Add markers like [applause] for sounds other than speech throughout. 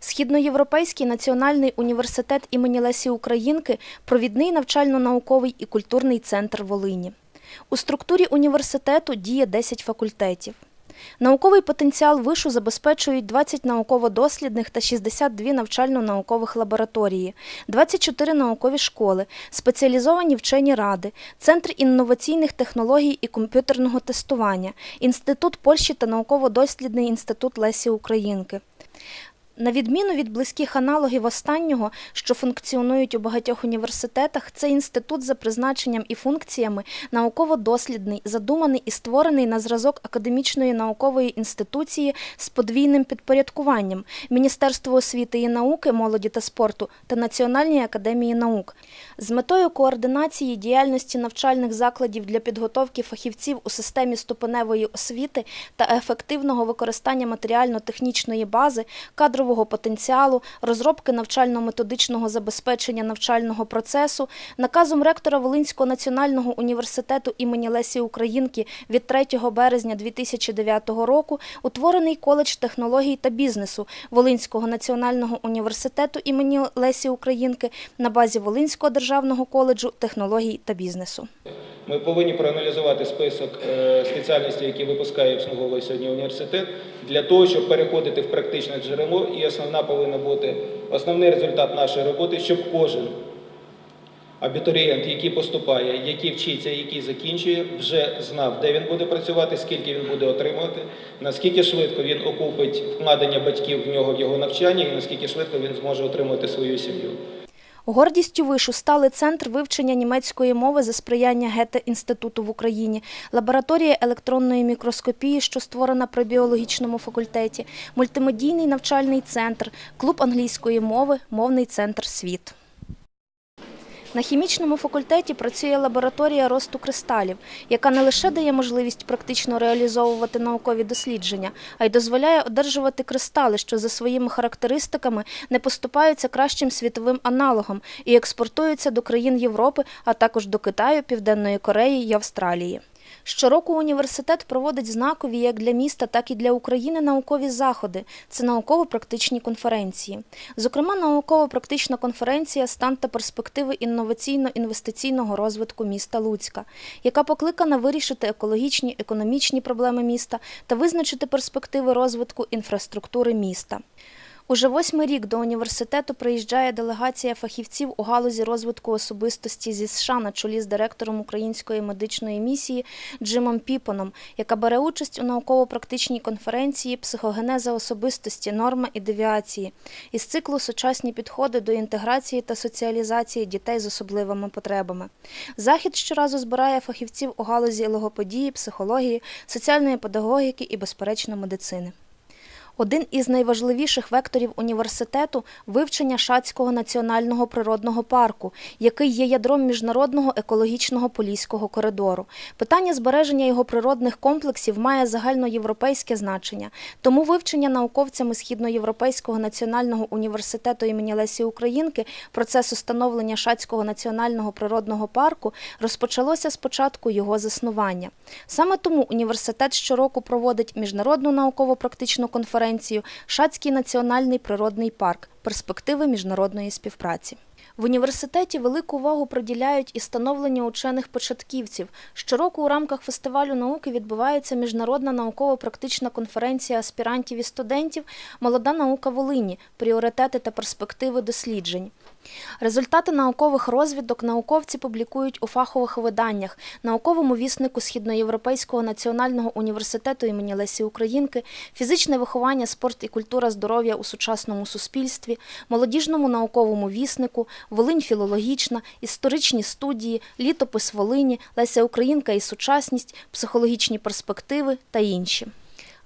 Східноєвропейський національний університет імені Лесі Українки провідний навчально-науковий і культурний центр Волині. У структурі університету діє 10 факультетів. Науковий потенціал вишу забезпечують 20 науково-дослідних та 62 навчально-наукових лабораторії, 24 наукові школи, спеціалізовані вчені ради, Центр інноваційних технологій і комп'ютерного тестування, Інститут Польщі та науково-дослідний інститут Лесі Українки. На відміну від близьких аналогів останнього, що функціонують у багатьох університетах, цей інститут за призначенням і функціями науково-дослідний, задуманий і створений на зразок академічної наукової інституції з подвійним підпорядкуванням Міністерство освіти і науки, молоді та спорту та Національній академії наук. З метою координації діяльності навчальних закладів для підготовки фахівців у системі ступеневої освіти та ефективного використання матеріально-технічної бази, кадрового потенціалу, розробки навчально-методичного забезпечення навчального процесу, наказом ректора Волинського національного університету імені Лесі Українки від 3 березня 2009 року утворений коледж технологій та бізнесу Волинського національного університету імені Лесі Українки на базі Волинського державного коледжу технологій та бізнесу. Ми повинні проаналізувати список е, спеціальностей, які випускає обслуговує сьогодні університет, для того, щоб переходити в практичне джерело. І основна повинна бути основний результат нашої роботи, щоб кожен абітурієнт, який поступає, який вчиться, який закінчує, вже знав, де він буде працювати, скільки він буде отримувати, наскільки швидко він окупить вкладення батьків в нього в його навчання, і наскільки швидко він зможе отримувати свою сім'ю. Гордістю вишу стали центр вивчення німецької мови за сприяння Гете-інституту в Україні, лабораторія електронної мікроскопії, що створена при біологічному факультеті, мультимедійний навчальний центр, клуб англійської мови, мовний центр світ. На хімічному факультеті працює лабораторія росту кристалів, яка не лише дає можливість практично реалізовувати наукові дослідження, а й дозволяє одержувати кристали, що за своїми характеристиками не поступаються кращим світовим аналогом і експортуються до країн Європи, а також до Китаю, Південної Кореї і Австралії. Щороку університет проводить знакові як для міста, так і для України наукові заходи. Це науково-практичні конференції. Зокрема, науково-практична конференція Стан та перспективи інноваційно-інвестиційного розвитку міста Луцька, яка покликана вирішити екологічні, економічні проблеми міста та визначити перспективи розвитку інфраструктури міста. Уже восьмий рік до університету приїжджає делегація фахівців у галузі розвитку особистості зі США на чолі з директором Української медичної місії Джимом Піпоном, яка бере участь у науково-практичній конференції Психогенеза особистості, норми і девіації із циклу Сучасні підходи до інтеграції та соціалізації дітей з особливими потребами. Захід щоразу збирає фахівців у галузі логопедії, психології, соціальної педагогіки і, безперечно, медицини. Один із найважливіших векторів університету вивчення Шацького національного природного парку, який є ядром міжнародного екологічного поліського коридору. Питання збереження його природних комплексів має загальноєвропейське значення, тому вивчення науковцями Східноєвропейського національного університету імені Лесі Українки процесу становлення Шацького національного природного парку розпочалося з початку його заснування. Саме тому університет щороку проводить міжнародну науково-практичну конференцію Шацький національний природний парк. Перспективи міжнародної співпраці. В університеті велику увагу приділяють і становлення учених початківців. Щороку у рамках фестивалю науки відбувається міжнародна науково-практична конференція аспірантів і студентів Молода наука Волині. Пріоритети та перспективи досліджень. Результати наукових розвідок науковці публікують у фахових виданнях, науковому віснику Східноєвропейського національного університету імені Лесі Українки, фізичне виховання, спорт і культура здоров'я у сучасному суспільстві, молодіжному науковому віснику, Волинь філологічна, історичні студії, літопис Волині, Леся Українка і сучасність, психологічні перспективи та інші.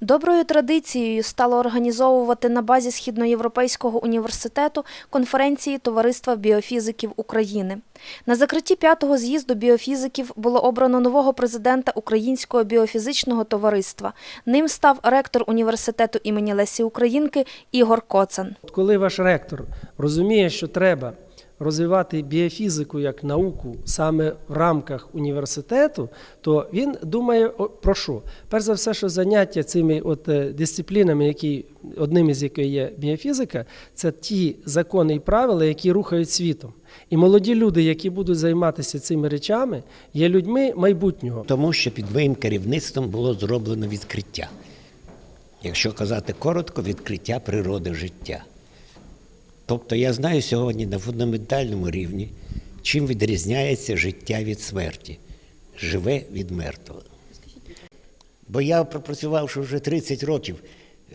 Доброю традицією стало організовувати на базі Східноєвропейського університету конференції Товариства біофізиків України. На закритті п'ятого з'їзду біофізиків було обрано нового президента Українського біофізичного товариства. Ним став ректор університету імені Лесі Українки Ігор Коцан. Коли ваш ректор розуміє, що треба розвивати біофізику як науку саме в рамках університету, то він думає про що? Перш за все, що заняття цими от е, дисциплінами, які одним із яких є біофізика, це ті закони і правила, які рухають світом. І молоді люди, які будуть займатися цими речами, є людьми майбутнього. Тому що під моїм керівництвом було зроблено відкриття. Якщо казати коротко, відкриття природи життя. Тобто я знаю сьогодні на фундаментальному рівні, чим відрізняється життя від смерті, живе від мертвого. Бо я пропрацювавши вже 30 років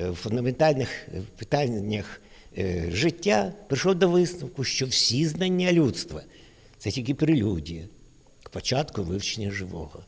е, в фундаментальних е, питаннях е, життя, прийшов до висновку, що всі знання людства це тільки прелюдія к початку вивчення живого.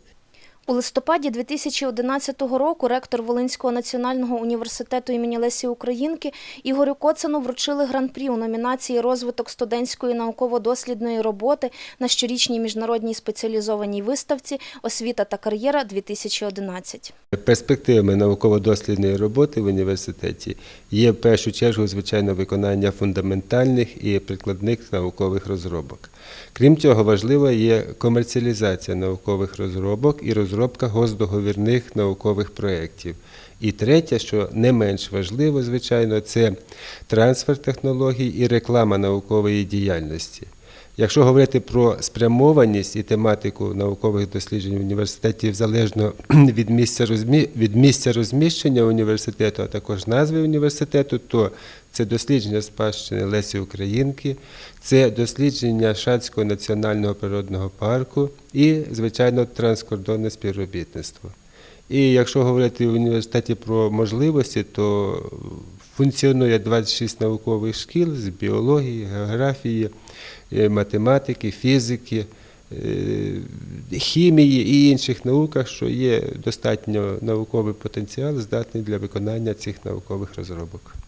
У листопаді 2011 року ректор Волинського національного університету імені Лесі Українки Ігорю Коцану вручили гран-прі у номінації Розвиток студентської науково-дослідної роботи на щорічній міжнародній спеціалізованій виставці Освіта та кар'єра 2011. Перспективами науково-дослідної роботи в університеті є в першу чергу, звичайно, виконання фундаментальних і прикладних наукових розробок. Крім цього, важлива є комерціалізація наукових розробок і розробка госдоговірних наукових проєктів. І третє, що не менш важливо, звичайно, це трансфер технологій і реклама наукової діяльності. Якщо говорити про спрямованість і тематику наукових досліджень в університеті залежно [clears throat] від місця, від місця розміщення університету, а також назви університету, то це дослідження спадщини Лесі Українки, це дослідження Шацького національного природного парку і, звичайно, транскордонне співробітництво. І якщо говорити в університеті про можливості, то функціонує 26 наукових шкіл з біології, географії, е, математики, фізики, е, хімії і інших науках, що є достатньо науковий потенціал, здатний для виконання цих наукових розробок.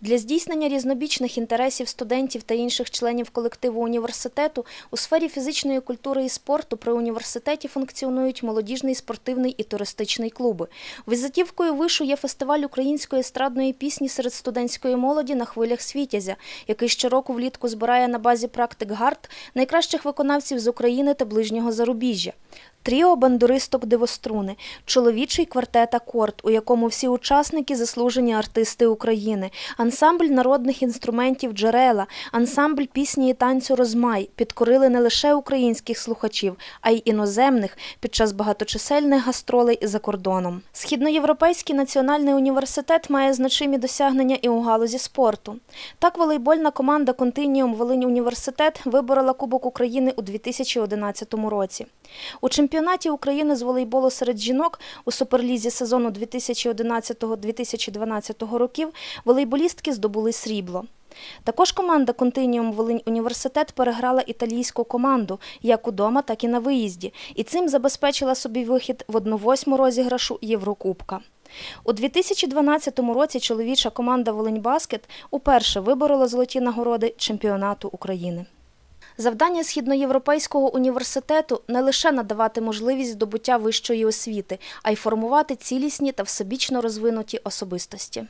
Для здійснення різнобічних інтересів студентів та інших членів колективу університету у сфері фізичної культури і спорту при університеті функціонують молодіжний спортивний і туристичний клуби. Візитівкою вишу є фестиваль української естрадної пісні серед студентської молоді на хвилях Світязя, який щороку влітку збирає на базі практик гард найкращих виконавців з України та ближнього зарубіжжя. Тріо бандуристок дивоструни, чоловічий квартет акорд, у якому всі учасники заслужені артисти України, ансамбль народних інструментів джерела, ансамбль пісні і танцю Розмай підкорили не лише українських слухачів, а й іноземних під час багаточисельних гастролей за кордоном. Східноєвропейський національний університет має значимі досягнення і у галузі спорту. Так, волейбольна команда Континіум Волинь університет виборола Кубок України у 2011 році. У чемпіонаті України з волейболу серед жінок у суперлізі сезону 2011-2012 років волейболістки здобули срібло. Також команда Континіум Волинь університет переграла італійську команду як удома, так і на виїзді, і цим забезпечила собі вихід в 1-8 розіграшу Єврокубка. У 2012 році чоловіча команда Волинь Баскет уперше виборола золоті нагороди чемпіонату України. Завдання Східноєвропейського університету не лише надавати можливість здобуття вищої освіти, а й формувати цілісні та всебічно розвинуті особистості.